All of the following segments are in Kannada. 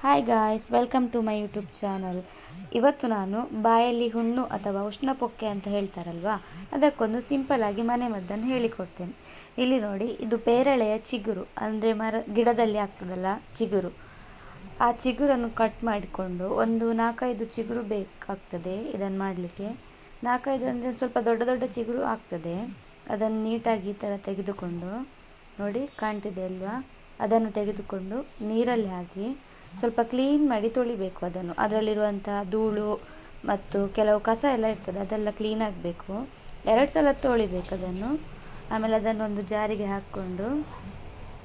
Hi guys welcome to my YouTube channel ಇವತ್ತು ನಾನು ಬಾಯಲ್ಲಿ ಹುಣ್ಣು ಅಥವಾ ಉಷ್ಣ ಪೊಕ್ಕೆ ಅಂತ ಹೇಳ್ತಾರಲ್ವಾ? ಅದಕ್ಕೊಂದು ಸಿಂಪಲ್ ಆಗಿ ಮನೆ ಮದ್ದನ್ನು ಹೇಳಿಕೊಡ್ತೇನೆ. ಇಲ್ಲಿ ನೋಡಿ, ಇದು ಪೇರಳೆಯ ಚಿಗುರು, ಅಂದರೆ ಮರ, ಗಿಡದಲ್ಲಿ ಆಗ್ತದಲ್ಲ, ಚಿಗುರು. ಆ ಚಿಗುರನ್ನು ಕಟ್ ಮಾಡಿಕೊಂಡು ಒಂದು ನಾಲ್ಕೈದು ಚಿಗುರು ಬೇಕಾಗ್ತದೆ ಇದನ್ನು ಮಾಡಲಿಕ್ಕೆ. ನಾಲ್ಕೈದು ಅಂದರೆ ಸ್ವಲ್ಪ ದೊಡ್ಡ ದೊಡ್ಡ ಚಿಗುರು ಆಗ್ತದೆ. ಅದನ್ನು ನೀಟಾಗಿ ಈ ಥರ ತೆಗೆದುಕೊಂಡು ನೋಡಿ, ಕಾಣ್ತಿದೆ ಅಲ್ವಾ? ಅದನ್ನು ತೆಗೆದುಕೊಂಡು ನೀರಲ್ಲಿ ಹಾಕಿ ಸ್ವಲ್ಪ ಕ್ಲೀನ್ ಮಾಡಿ ತೊಳಿಬೇಕು ಅದನ್ನು. ಅದರಲ್ಲಿರುವಂಥ ಧೂಳು ಮತ್ತು ಕೆಲವು ಕಸ ಎಲ್ಲ ಇರ್ತದೆ, ಅದೆಲ್ಲ ಕ್ಲೀನ್ ಆಗಬೇಕು. ಎರಡು ಸಲ ತೊಳಿಬೇಕು ಅದನ್ನು. ಆಮೇಲೆ ಅದನ್ನು ಒಂದು ಜಾರಿಗೆ ಹಾಕ್ಕೊಂಡು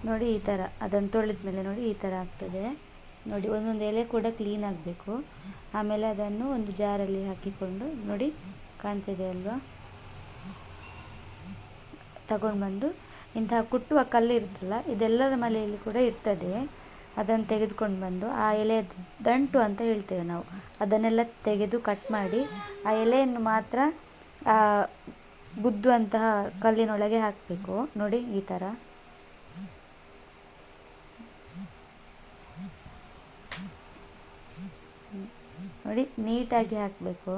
ನೋಡಿ ಈ ಥರ, ಅದನ್ನು ತೊಳೆದ ಮೇಲೆ ನೋಡಿ ಈ ಥರ ಆಗ್ತದೆ. ನೋಡಿ, ಒಂದೊಂದು ಎಲೆ ಕೂಡ ಕ್ಲೀನ್ ಆಗಬೇಕು. ಆಮೇಲೆ ಅದನ್ನು ಒಂದು ಜಾರಲ್ಲಿ ಹಾಕಿಕೊಂಡು ನೋಡಿ ಕಾಣ್ತಿದೆ ಅಲ್ವಾ? ತಗೊಂಡು ಬಂದು ಇಂತಹ ಕುಟ್ಟುವ ಕಲ್ಲು ಇರುತ್ತಲ್ಲ ಇದೆಲ್ಲರ ಮನೆಯಲ್ಲಿ ಕೂಡ ಇರ್ತದೆ. ಅದನ್ನು ತೆಗೆದುಕೊಂಡು ಬಂದು ಆ ಎಲೆಯ ದಂಟು ಅಂತ ಹೇಳ್ತೇವೆ ನಾವು. ಅದನ್ನೆಲ್ಲ ತೆಗೆದು ಕಟ್ ಮಾಡಿ ಆ ಎಲೆಯನ್ನು ಮಾತ್ರ ಗುದ್ದುವಂತಹ ಕಲ್ಲಿನೊಳಗೆ ಹಾಕಬೇಕು. ನೋಡಿ ಈ ಥರ. ನೋಡಿ ನೀಟಾಗಿ ಹಾಕಬೇಕು.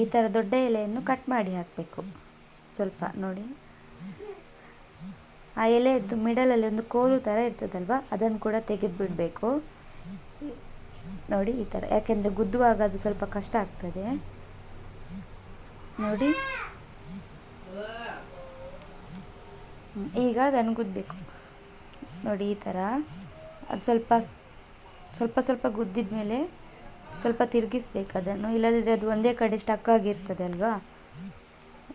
ಈ ಥರ ದೊಡ್ಡ ಎಲೆಯನ್ನು ಕಟ್ ಮಾಡಿ ಹಾಕಬೇಕು. ಸ್ವಲ್ಪ ನೋಡಿ. ಆ ಎಲೆಯದ್ದು ಮಿಡಲಲ್ಲಿ ಒಂದು ಕೋಲು ಥರ ಇರ್ತದಲ್ವ? ಅದನ್ನು ಕೂಡ ತೆಗೆದು ಬಿಡಬೇಕು ನೋಡಿ ಈ ಥರ ಯಾಕೆಂದರೆ ಗುದ್ದುವಾಗ ಅದು ಸ್ವಲ್ಪ ಕಷ್ಟ ಆಗ್ತದೆ. ನೋಡಿ. ಈಗ ಅದನ್ನು ಗುದ್ದಬೇಕು ನೋಡಿ ಈ ಥರ ಅದು ಸ್ವಲ್ಪ ಸ್ವಲ್ಪ ಸ್ವಲ್ಪ ಗುದ್ದಿದ ಮೇಲೆ ಸ್ವಲ್ಪ ತಿರುಗಿಸ್ಬೇಕು ಅದನ್ನು. ಇಲ್ಲದಿದ್ದರೆ ಅದು ಒಂದೇ ಕಡೆ ಸ್ಟಕ್ ಆಗಿರ್ತದೆ ಅಲ್ವಾ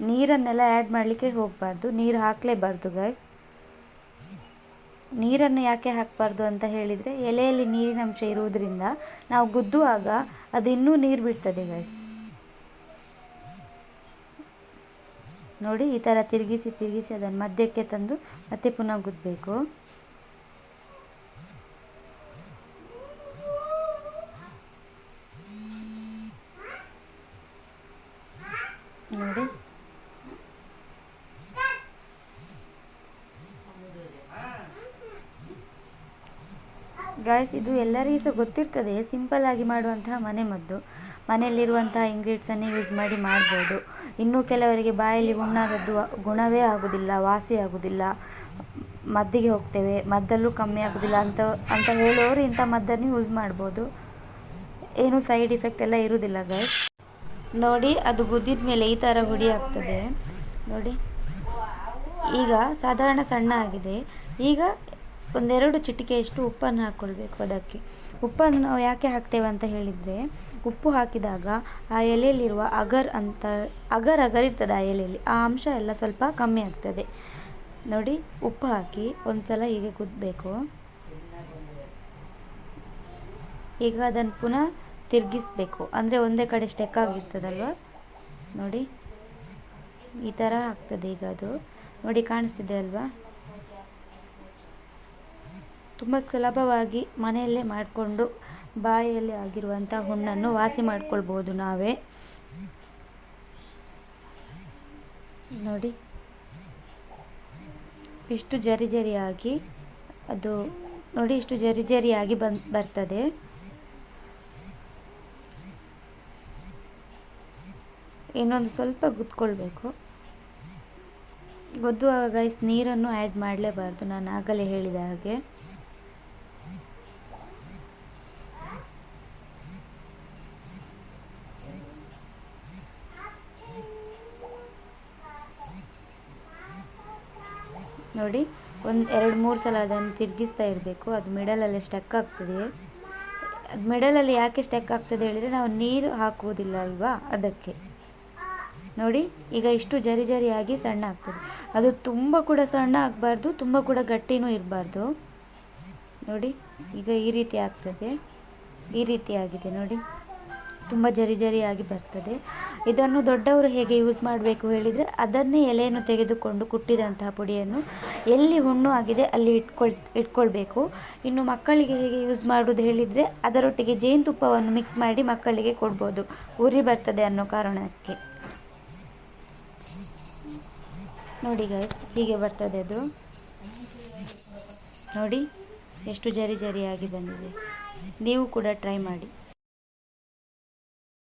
ನೀರನ್ನೆಲ್ಲ ಆ್ಯಡ್ ಮಾಡಲಿಕ್ಕೆ ಹೋಗಬಾರ್ದು. ನೀರು ಹಾಕಲೇಬಾರ್ದು ಗೈಸ್ ನೀರನ್ನು ಯಾಕೆ ಹಾಕಬಾರ್ದು ಅಂತ ಹೇಳಿದರೆ ಎಲೆಯಲ್ಲಿ ನೀರಿನಂಶ ಇರುವುದರಿಂದ ನಾವು ಗುದ್ದುವಾಗ ಅದು ಇನ್ನೂ ನೀರು ಬಿಡ್ತದೆ ಗೈಸ್ ನೋಡಿ, ಈ ಥರ ತಿರುಗಿಸಿ ತಿರುಗಿಸಿ ಅದನ್ನು ಮಧ್ಯಕ್ಕೆ ತಂದು ಮತ್ತೆ ಪುನಃ ಗುದ್ದಬೇಕು ನೋಡಿ. ಗಾಯ್ಸ್ ಇದು ಎಲ್ಲರಿಗೂ ಸಹ ಗೊತ್ತಿರ್ತದೆ ಸಿಂಪಲ್ ಆಗಿ ಮಾಡುವಂತಹ ಮನೆ ಮದ್ದು. ಮನೆಯಲ್ಲಿರುವಂತಹ ಇಂಗ್ರೀಡಿಯೆಂಟ್ಸನ್ನೇ ಯೂಸ್ ಮಾಡಿ ಮಾಡ್ಬೋದು. ಇನ್ನು ಕೆಲವರಿಗೆ ಬಾಯಲ್ಲಿ ಹುಣ್ಣಾದದ್ದು ಗುಣವೇ ಆಗೋದಿಲ್ಲ, ವಾಸಿ ಆಗೋದಿಲ್ಲ. ಮದ್ದಿಗೆ ಹೋಗ್ತೇವೆ, ಮದ್ದಲ್ಲೂ ಕಮ್ಮಿ ಆಗೋದಿಲ್ಲ ಅಂತ ಅಂತ ಹೇಳೋರು ಇಂಥ ಮದ್ದನ್ನು ಯೂಸ್ ಮಾಡ್ಬೋದು. ಏನು ಸೈಡ್ ಇಫೆಕ್ಟ್ ಎಲ್ಲ ಇರುವುದಿಲ್ಲ ಗಾಯ್ಸ್ ನೋಡಿ, ಅದು ಗುದ್ದಿದ ಮೇಲೆ ಈ ಥರ ಹುಡಿ ಆಗ್ತದೆ. ನೋಡಿ, ಈಗ ಸಾಧಾರಣ ಸಣ್ಣ ಆಗಿದೆ. ಈಗ ಒಂದೆರಡು ಚಿಟಿಕೆಯಷ್ಟು ಉಪ್ಪನ್ನು ಹಾಕ್ಕೊಳ್ಬೇಕು ಅದಕ್ಕೆ. ಉಪ್ಪನ್ನು ನಾವು ಯಾಕೆ ಹಾಕ್ತೇವೆ ಅಂತ ಹೇಳಿದರೆ, ಉಪ್ಪು ಹಾಕಿದಾಗ ಆ ಎಲೆಯಲ್ಲಿರುವ ಅಗರ್ ಅಂತ, ಅಗರ್ ಅಗರ್ ಇರ್ತದೆ ಆ ಎಲೆಯಲ್ಲಿ, ಆ ಅಂಶ ಎಲ್ಲ ಸ್ವಲ್ಪ ಕಮ್ಮಿ ಆಗ್ತದೆ. ನೋಡಿ, ಉಪ್ಪು ಹಾಕಿ ಒಂದು ಸಲ ಹೀಗೆ ಕುದಬೇಕು. ಈಗ ಅದನ್ನು ಪುನಃ ತಿರುಗಿಸ್ಬೇಕು. ಅಂದರೆ ಒಂದೇ ಕಡೆ ಸ್ಟೆಕ್ ಆಗಿರ್ತದಲ್ವ? ನೋಡಿ, ಈ ಥರ ಆಗ್ತದೆ ಈಗ ಅದು. ನೋಡಿ, ಕಾಣಿಸ್ತಿದೆ ಅಲ್ವಾ? ತುಂಬ ಸುಲಭವಾಗಿ ಮನೆಯಲ್ಲೇ ಮಾಡಿಕೊಂಡು ಬಾಯಲ್ಲಿ ಆಗಿರುವಂಥ ಹುಣ್ಣನ್ನು ವಾಸಿ ಮಾಡ್ಕೊಳ್ಬೋದು ನಾವೇ. ನೋಡಿ. ಇಷ್ಟು ಜರಿ ಜರಿಯಾಗಿ, ಅದು ನೋಡಿ ಇಷ್ಟು ಜರಿ ಜರಿಯಾಗಿ ಬರ್ತದೆ. ಇನ್ನೊಂದು ಸ್ವಲ್ಪ ಗುದ್ಕೊಳ್ಬೇಕು ಗೊದ್ದುವಾಗ ಗೈಸ್ ನೀರನ್ನು ಆ್ಯಡ್ ಮಾಡಲೇಬಾರ್ದು, ನಾನು ಆಗಲೇ ಹೇಳಿದ ಹಾಗೆ. ನೋಡಿ, ಒಂದು ಎರಡು ಮೂರು ಸಲ ಅದನ್ನು ತಿರುಗಿಸ್ತಾ ಇರಬೇಕು. ಅದು ಮಿಡಲಲ್ಲಿ ಸ್ಟಕ್ ಆಗ್ತದೆ. ಅದು ಮಿಡಲಲ್ಲಿ ಯಾಕೆ ಸ್ಟಕ್ ಆಗ್ತದೆ ಹೇಳಿದರೆ ನಾವು ನೀರು ಹಾಕುವುದಿಲ್ಲ ಅಲ್ವಾ? ಅದಕ್ಕೆ. ನೋಡಿ, ಈಗ ಇಷ್ಟು ಜರಿ ಜರಿಯಾಗಿ ಸಣ್ಣ ಆಗ್ತದೆ. ಅದು ತುಂಬ ಕೂಡ ಸಣ್ಣ ಆಗಬಾರ್ದು, ತುಂಬ ಕೂಡ ಗಟ್ಟಿನೂ ಇರಬಾರ್ದು. ನೋಡಿ, ಈಗ ಈ ರೀತಿ ಆಗ್ತದೆ. ಈ ರೀತಿ ಆಗಿದೆ, ನೋಡಿ. ತುಂಬ ಜರಿ ಜರಿಯಾಗಿ ಬರ್ತದೆ. ಇದನ್ನು ದೊಡ್ಡವರು ಹೇಗೆ ಯೂಸ್ ಮಾಡಬೇಕು ಹೇಳಿದರೆ, ಅದನ್ನೇ ಎಲೆಯನ್ನು ತೆಗೆದುಕೊಂಡು ಕುಟ್ಟಿದಂತಹ ಪುಡಿಯನ್ನು ಎಲ್ಲಿ ಹುಣ್ಣು ಆಗಿದೆ ಅಲ್ಲಿ ಇಟ್ಕೊಳ್, ಇಟ್ಕೊಳ್ಬೇಕು. ಇನ್ನು ಮಕ್ಕಳಿಗೆ ಹೇಗೆ ಯೂಸ್ ಮಾಡೋದು ಹೇಳಿದರೆ, ಅದರೊಟ್ಟಿಗೆ ಜೇನುತುಪ್ಪವನ್ನು ಮಿಕ್ಸ್ ಮಾಡಿ ಮಕ್ಕಳಿಗೆ ಕೊಡ್ಬೋದು. ಉರಿ ಬರ್ತದೆ ಅನ್ನೋ ಕಾರಣಕ್ಕೆ. ನೋಡಿ ಗೈಸ್ ಹೀಗೆ ಬರ್ತದೆ ಅದು. ನೋಡಿ, ಎಷ್ಟು ಜರಿ ಜರಿಯಾಗಿ ಬಂದಿದೆ. ನೀವು ಕೂಡ ಟ್ರೈ ಮಾಡಿ.